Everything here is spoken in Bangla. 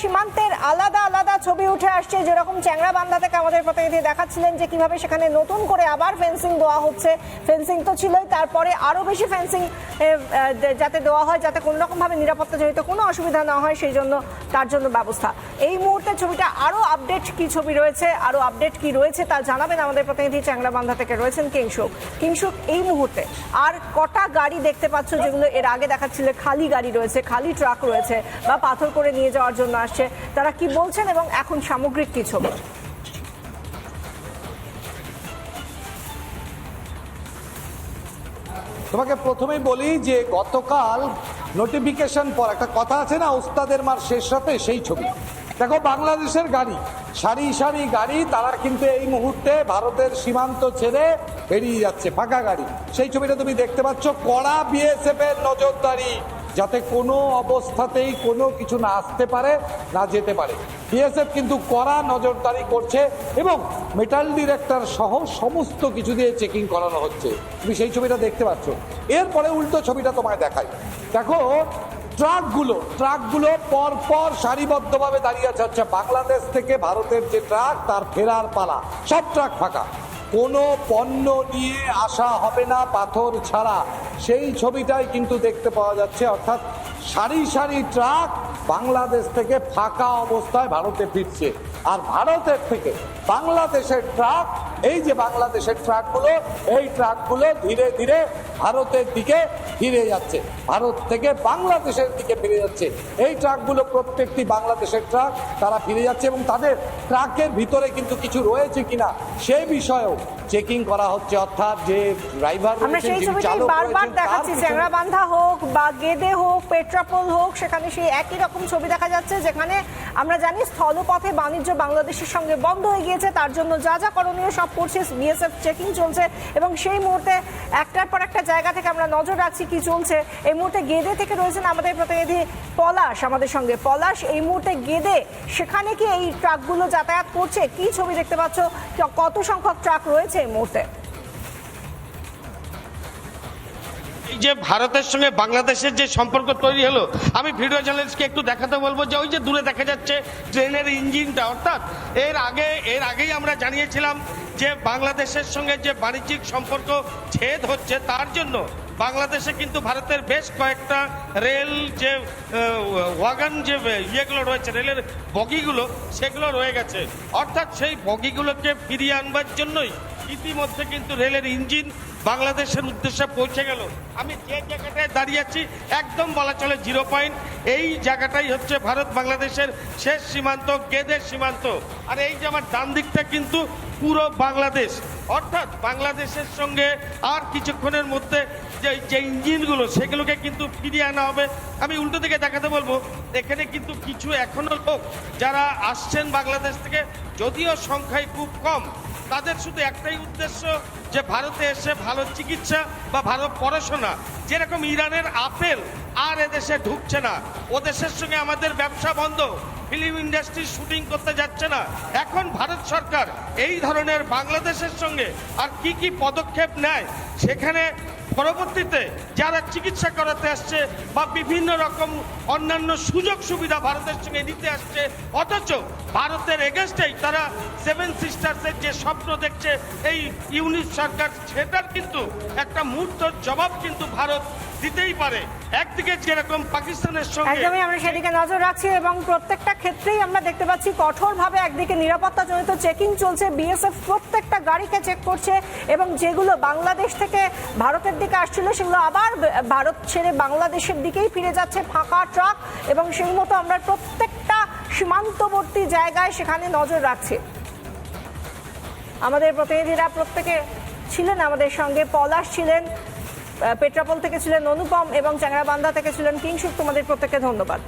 সীমান্তের আলাদা আলাদা ছবি উঠে আসছে। যেরকম চ্যাংরাবান্ধা থেকে আমাদের প্রতিনিধি দেখাচ্ছিলেন যে কীভাবে সেখানে নতুন করে আবার ফেন্সিং দেওয়া হচ্ছে। ফেন্সিং তো ছিলই, তারপরে আরও বেশি ফেন্সিং যাতে দেওয়া হয়, যাতে কোনো রকম ভাবে নিরাপত্তা জড়িত কোনো অসুবিধা না হয়, সেই জন্য তার জন্য ব্যবস্থা। এই মুহূর্তে ছবিটা আরও আপডেট কি ছবি রয়েছে, আরও আপডেট কি রয়েছে তা জানাবেন আমাদের প্রতিনিধি চ্যাংরাবান্ধা থেকে রয়েছেন কিংশুক। কিংশুক, এই মুহূর্তে আর কটা গাড়ি দেখতে পাচ্ছ যেগুলো এর আগে দেখাচ্ছিলে? খালি গাড়ি রয়েছে, খালি ট্রাক রয়েছে বা পাথর করে নিয়ে যাওয়ার জন্য আসছে। তারা কি বলছেন এবং এখন সামগ্রিক কি ছবি? তোমাকে প্রথমেই বলি যে গতকাল নোটিফিকেশন পর একটা কথা আছে না, উস্তাদের মার শেষ রাতে সেই ছবি। দেখো, বাংলাদেশের গাড়ি, সারি সারি গাড়ি, তারা কিন্তু এই মুহূর্তে ভারতের সীমান্ত ছেড়ে বেরিয়ে যাচ্ছে, ফাঁকা গাড়ি। সেই ছবিটা তুমি দেখতে পাচ্ছ, কড়া বিএসএফ এর নজরদারি। যাতে কোনো অবস্থাতেই কোনো কিছু না আসতে পারে, না যেতে পারে। বিএসএফ কিন্তু কড়া নজরদারি করছে এবং মেটাল ডিরেক্টর সহ সমস্ত কিছু দিয়ে চেকিং করানো হচ্ছে। তুমি সেই ছবিটা দেখতে পাচ্ছ। এরপরে উল্টো ছবিটা তোমায় দেখাই। দেখো, ট্রাকগুলো ট্রাকগুলো পর পর সারিবদ্ধভাবে দাঁড়িয়ে আছে। হচ্ছে বাংলাদেশ থেকে ভারতের যে ট্রাক, তার ফেরার পালা, সব ট্রাক ফাঁকা। কোনো পণ্য নিয়ে আসা হবে না, পাথর ছাড়া। সেই ছবিটাই কিন্তু দেখতে পাওয়া যাচ্ছে, অর্থাৎ সারি সারি ট্রাক বাংলাদেশ থেকে ফাঁকা অবস্থায় ভারতে ফিরছে। আর ভারতের থেকে বাংলাদেশের ট্রাক এই যে বাংলাদেশের ট্রাকগুলো এই ট্রাকগুলো ধীরে ধীরে ভারতের দিকে ফিরে যাচ্ছে। ভারত থেকে বাংলাদেশের দিকে ফিরে যাচ্ছে। এই ট্রাকগুলো প্রত্যেকটি বাংলাদেশের ট্রাক তারা ফিরে যাচ্ছে এবং তাদের ট্রাকের ভিতরে কিন্তু কিছু রয়েছে কিনা সেই বিষয়েও চেকিং করা হচ্ছে। অর্থাৎ যে ড্রাইভার আমরা সেই বারবার দেখাচ্ছি। চ্যাংরাবান্ধা হোক বা গেদে হোক পেট্রাপোল হোক সেখানে সেই একই রকম ছবি দেখা যাচ্ছে যেখানে আমরা জানি স্থলপথে বাণিজ্য বাংলাদেশের সঙ্গে বন্ধ হয়ে গিয়েছে। তার জন্য যা যা করণীয় সব করছে বিএসএফ চেকিং চলছে এবং সেই মুহূর্তে একটার পর একটা জায়গা থেকে আমরা নজর রাখছি কি চলছে। এই মুহূর্তে গেদে থেকে রয়েছেন আমাদের প্রতিনিধি পলাশ, আমাদের সঙ্গে। পলাশ, এই মুহূর্তে গেদে, সেখানে কি এই ট্রাকগুলো যাতায়াত করছে? কি ছবি দেখতে পাচ্ছ? কত সংখ্যক ট্রাক রয়েছে এই মুহূর্তে? এই যে ভারতের সঙ্গে বাংলাদেশের যে সম্পর্ক তৈরি হলো, আমি ভিডিও জার্নালিস্টকে একটু দেখাতে বলব যে ওই যে দূরে দেখা যাচ্ছে ট্রেনের ইঞ্জিনটা, অর্থাৎ এর আগে, এর আগেই আমরা জানিয়েছিলাম যে বাংলাদেশের সঙ্গে যে বাণিজ্যিক সম্পর্ক ছেদ হচ্ছে, তার জন্য বাংলাদেশে কিন্তু ভারতের বেশ কয়েকটা রেল যে ওয়াগান যে, ইয়েগুলো রয়েছে, রেলের বগিগুলো, সেগুলো রয়ে গেছে। অর্থাৎ সেই বগিগুলোকে ফিরিয়ে আনবার জন্যই ইতিমধ্যে কিন্তু রেলের ইঞ্জিন বাংলাদেশের উদ্দেশ্যে পৌঁছে গেল। আমি যে জায়গাটায় দাঁড়িয়ে আছি, একদম বলা চলে জিরো পয়েন্ট। এই জায়গাটাই হচ্ছে ভারত বাংলাদেশের শেষ সীমান্ত গেদের সীমান্ত। আর এই যে আমার ডান দিকটা কিন্তু পুরো বাংলাদেশ, অর্থাৎ বাংলাদেশের সঙ্গে আর কিছুক্ষণের মধ্যে যে যে ইঞ্জিনগুলো, সেগুলোকে কিন্তু ফিরিয়ে আনা হবে। আমি উল্টো দিকে দেখাতে বলব, এখানে কিন্তু কিছু এখনও লোক যারা আসছেন বাংলাদেশ থেকে, যদিও সংখ্যায় খুব কম, তাদের শুধু একটাই উদ্দেশ্য যে ভারতে এসে ভালো চিকিৎসা বা ভালো পড়াশোনা। যেরকম ইরানের আপেল আর এদেশে ঢুকছে না ও দেশের সঙ্গে আমাদের ব্যবসা বন্ধ। ফিল্ম ইন্ডাস্ট্রি শুটিং করতে যাচ্ছে না। এখন ভারত সরকার এই ধরনের বাংলাদেশের সঙ্গে আর কি কি পদক্ষেপ নেয়, সেখানে পরবর্তীতে যারা চিকিৎসা করাতে আসছে বা বিভিন্ন রকম অন্যান্য সুযোগ সুবিধা ভারতের সঙ্গে নিতে আসছে, অথচ ভারতের এগেনস্টেই তারা সেভেন সিস্টার্সের যে স্বপ্ন দেখছে, এই ইউনিট সরকার, সেটার কিন্তু একটা মুহূর্ত জবাব কিন্তু ভারত দিতেই পারে। একদিকে যেরকম পাকিস্তানের সঙ্গে একদমই আমরা সেদিকে নজর রাখছি এবং প্রত্যেকটা ক্ষেত্রেই আমরা দেখতে পাচ্ছি কঠোরভাবে একদিকে নিরাপত্তাজনিত চেকিং চলছে বিএসএফ প্রত্যেকটা গাড়িকে চেক করছে এবং যেগুলো বাংলাদেশ থেকে ভারতের দিকে আসছিল, সেগুলো আবার ভারত ছেড়ে বাংলাদেশের দিকেই ফিরে যাচ্ছে ফাঁকা ট্রাক এবং সেই মতো আমরা প্রত্যেকটা সীমান্তবর্তী জায়গায় সেখানে নজর রাখছি। আমাদের প্রতিনিধিরা প্রত্যেকে ছিলেন আমাদের সঙ্গে, পলাশ ছিলেন পেট্রাপোল থেকে ছিলেন অনুপম এবং চ্যাংরাবান্ধা থেকে ছিলেন কিংসুক। তোমাদের প্রত্যেককে ধন্যবাদ।